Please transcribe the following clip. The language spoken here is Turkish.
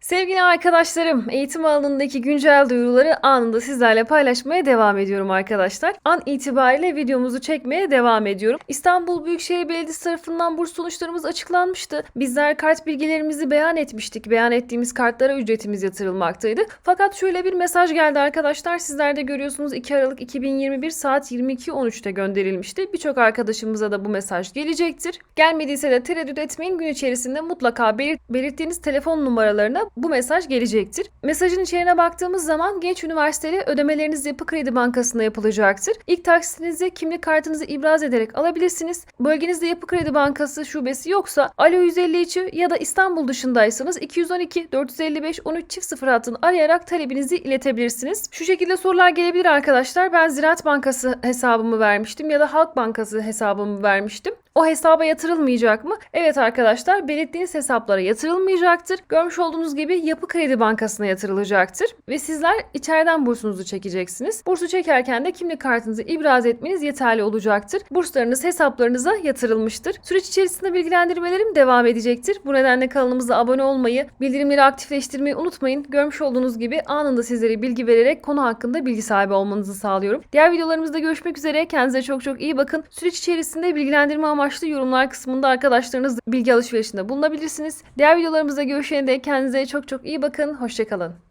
Sevgili arkadaşlarım, eğitim alanındaki güncel duyuruları anında sizlerle paylaşmaya devam ediyorum arkadaşlar. An itibariyle videomuzu çekmeye devam ediyorum. İstanbul Büyükşehir Belediyesi tarafından burs sonuçlarımız açıklanmıştı. Bizler kart bilgilerimizi beyan etmiştik. Beyan ettiğimiz kartlara ücretimiz yatırılmaktaydı. Fakat şöyle bir mesaj geldi arkadaşlar. Sizler de görüyorsunuz 2 Aralık 2021 saat 22.13'te gönderilmişti. Birçok arkadaşımıza da bu mesaj gelecektir. Gelmediyse de tereddüt etmeyin. Gün içerisinde mutlaka belir- belirttiğiniz telefon numaralarına bu mesaj gelecektir. Mesajın içeriğine baktığımız zaman Genç Üniversiteli ödemeleriniz Yapı Kredi Bankası'nda yapılacaktır. İlk taksitinizi kimlik kartınızı ibraz ederek alabilirsiniz. Bölgenizde Yapı Kredi Bankası şubesi yoksa Alo 153'ü ya da İstanbul dışındaysanız 212 455 13 çift 0 hattını arayarak talebinizi iletebilirsiniz. Şu şekilde sorular gelebilir arkadaşlar. Ben Ziraat Bankası hesabımı vermiştim ya da Halk Bankası hesabımı vermiştim. O hesaba yatırılmayacak mı? Evet arkadaşlar belirttiğiniz hesaplara yatırılmayacaktır. Görmüş olduğunuz gibi Yapı Kredi Bankası'na yatırılacaktır. Ve sizler içeriden bursunuzu çekeceksiniz. Bursu çekerken de kimlik kartınızı ibraz etmeniz yeterli olacaktır. Burslarınız hesaplarınıza yatırılmıştır. Süreç içerisinde bilgilendirmelerim devam edecektir. Bu nedenle kanalımıza abone olmayı, bildirimleri aktifleştirmeyi unutmayın. Görmüş olduğunuz gibi anında sizlere bilgi vererek konu hakkında bilgi sahibi olmanızı sağlıyorum. Diğer videolarımızda görüşmek üzere. Kendinize çok çok iyi bakın. Süreç içerisinde bilgilendirme amaçlı yorumlar kısmında arkadaşlarınızla bilgi alışverişinde bulunabilirsiniz. Diğer videolarımızda görüşene dek kendinize çok çok iyi bakın. Hoşçakalın.